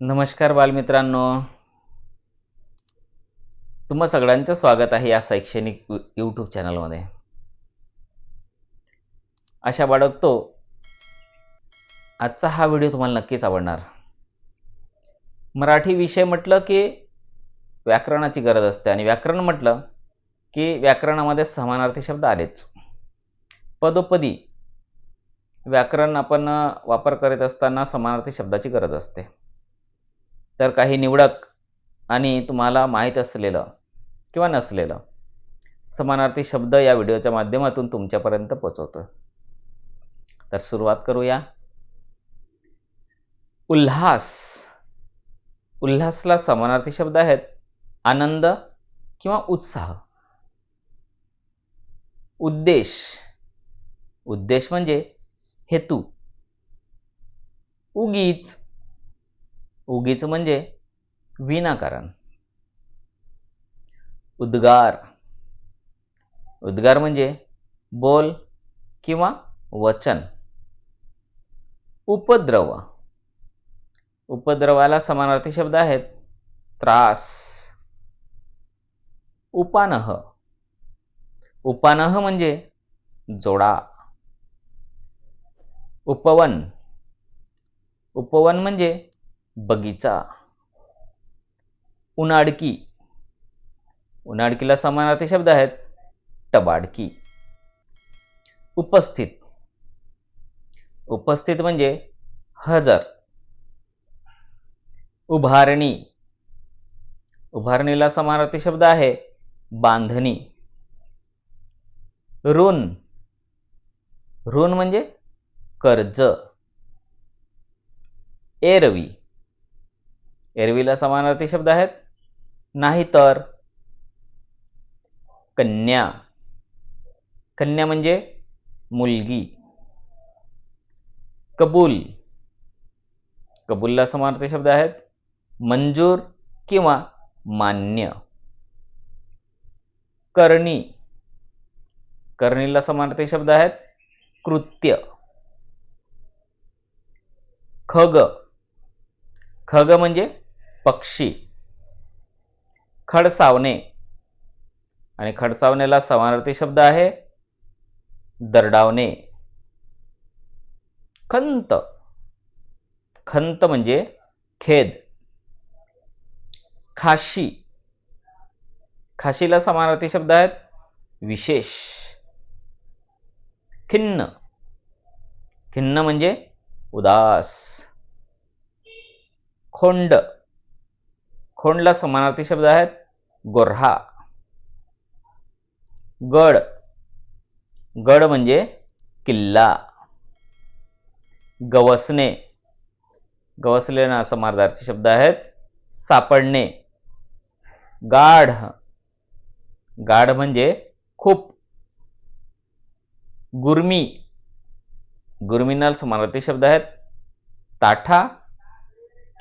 नमस्कार बालमित्रांनो. तुम्हा सगळ्यांचं स्वागत आहे या शैक्षणिक यूट्यूब चॅनलमध्ये आशा बाळगतो. आजचा हा व्हिडिओ तुम्हाला नक्कीच आवडणार. मराठी विषय म्हटलं की व्याकरणाची गरज असते आणि व्याकरण म्हटलं की व्याकरणामध्ये समानार्थी शब्द आलेच. पदोपदी व्याकरण आपण वापर करीत असताना समानार्थी शब्दाची गरज असते. तर काही निवडक आणि तुम्हाला माहीत असलेलं किंवा नसलेलं समानार्थी शब्द या व्हिडिओच्या माध्यमातून तुमच्यापर्यंत पोचवतो तर सुरुवात करूया. उल्हास. उल्हासला समानार्थी शब्द आहेत. आनंद किंवा उत्साह. उद्देश. उद्देश म्हणजे हेतू. उगीच. उगीच म्हणजे विनाकारण. उद्गार. उद्गार म्हणजे बोल किंवा वचन. उपद्रव. उपद्रवाला समानार्थी शब्द आहेत. त्रास. उपानह. उपानह म्हणजे जोडा. उपवन. उपवन म्हणजे बगीचा उनाडकी उन्हाडकीला समानार्थी शब्द आहेत टबाडकी उपस्थित. उपस्थित म्हणजे हजर. उभारणी. उभारणीला समानार्थी शब्द आहे बांधणी. ऋण. ऋण म्हणजे कर्ज. एरवी. एरवीला समानार्थी शब्द आहेत. नाहीतर कन्या. कन्या म्हणजे मुलगी. कबूल. कबूलला समानार्थी शब्द आहेत. मंजूर किंवा मान्य. करणी. करणीला समानार्थी शब्द आहेत. कृत्य. खग. खग म्हणजे पक्षी. खडसावणे. आणि खडसावणेला समानार्थी शब्द आहे दरडावणे. खंत. खंत म्हणजे खेद. खाशी. खाशीला समानार्थी शब्द आहेत विशेष. खिन्न. खिन्न म्हणजे उदास. खोंड. खोंडला समानार्थी शब्द आहेत. गोर्हा. गड. गड म्हणजे किल्ला. गवसणे. गवसलेना समानार्थी शब्द आहेत. सापडणे. गाढ. गाढ म्हणजे खूप. गुरमी. गुर्मीनाल समानार्थी शब्द आहेत. ताठा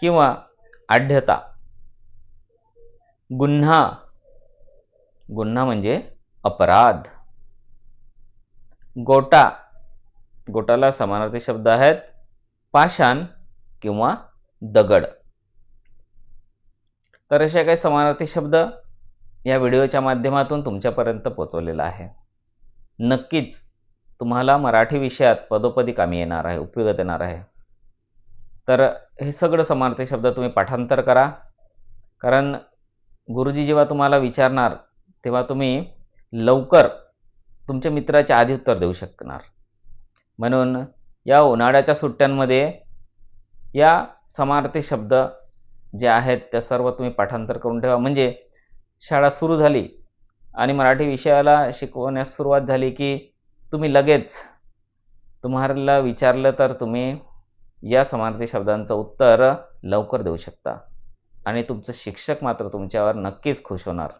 किंवा आढ्यता. गुन्हा. गुन्हा म्हणजे अपराध. गोटा. गोटाला समानार्थी शब्द आहेत. पाषाण किंवा दगड. तर असे काही समानार्थी शब्द या व्हिडिओच्या माध्यमातून तुमच्यापर्यंत पोचवलेला आहे. नक्कीच तुम्हाला मराठी विषयात पदोपदी कामी येणार आहे उपयोगात येणार आहे. तर हे सगळं समानार्थी शब्द तुम्ही पाठांतर करा. कारण गुरुजी जेव्हा तुम्हाला विचारणार तेव्हा तुम्ही लवकर तुमच्या मित्राचे आधी उत्तर देऊ शकणार. म्हणून या उन्हाळ्याच्या सुट्ट्यांमध्ये या समानार्थी शब्द जे आहेत त्या सर्व तुम्ही पाठांतर करून ठेवा. म्हणजे शाळा सुरू झाली आणि मराठी विषयाला शिकवण्यास सुरुवात झाली की तुम्ही लगेच तुम्हाला विचारलं तर तुम्ही या समानार्थी शब्दांचं उत्तर लवकर देऊ शकता. आणि तुमचं शिक्षक मात्र तुमच्यावर नक्कीच खुश होणार.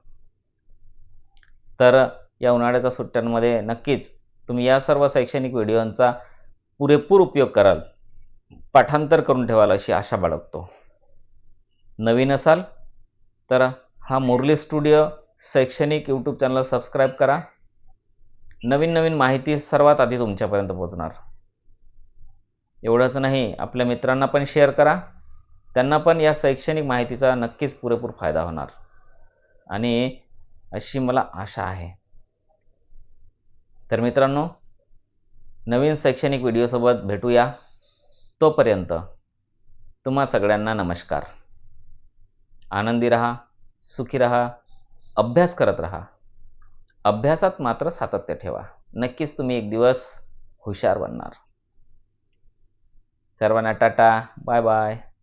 तर या उन्हाळ्याच्या सुट्ट्यांमध्ये नक्कीच तुम्ही या सर्व शैक्षणिक व्हिडिओंचा पुरेपूर उपयोग कराल. पाठांतर करून ठेवाल अशी आशा बाळगतो. नवीन असाल तर हा मुरली स्टुडिओ शैक्षणिक यूट्यूब चॅनल सबस्क्राईब करा. नवीन नवीन माहिती सर्वात आधी तुमच्यापर्यंत पोहोचणार. एवढंच नाही आपल्या मित्रांना पण शेअर करा. त्यांना पण या शैक्षणिक माहितीचा नक्कीच पुरेपूर फायदा होणार. आणि अशी मला आशा आहे. तर मित्रांनो नवीन शैक्षणिक व्हिडिओसोबत भेटूया. तोपर्यंत तुम्हा सगळ्यांना नमस्कार. आनंदी रहा सुखी रहा अभ्यास करत रहा. अभ्यासात मात्र सातत्य ठेवा. नक्कीच तुम्ही एक दिवस हुशार बनणार. सर्वांना टाटा बाय बाय.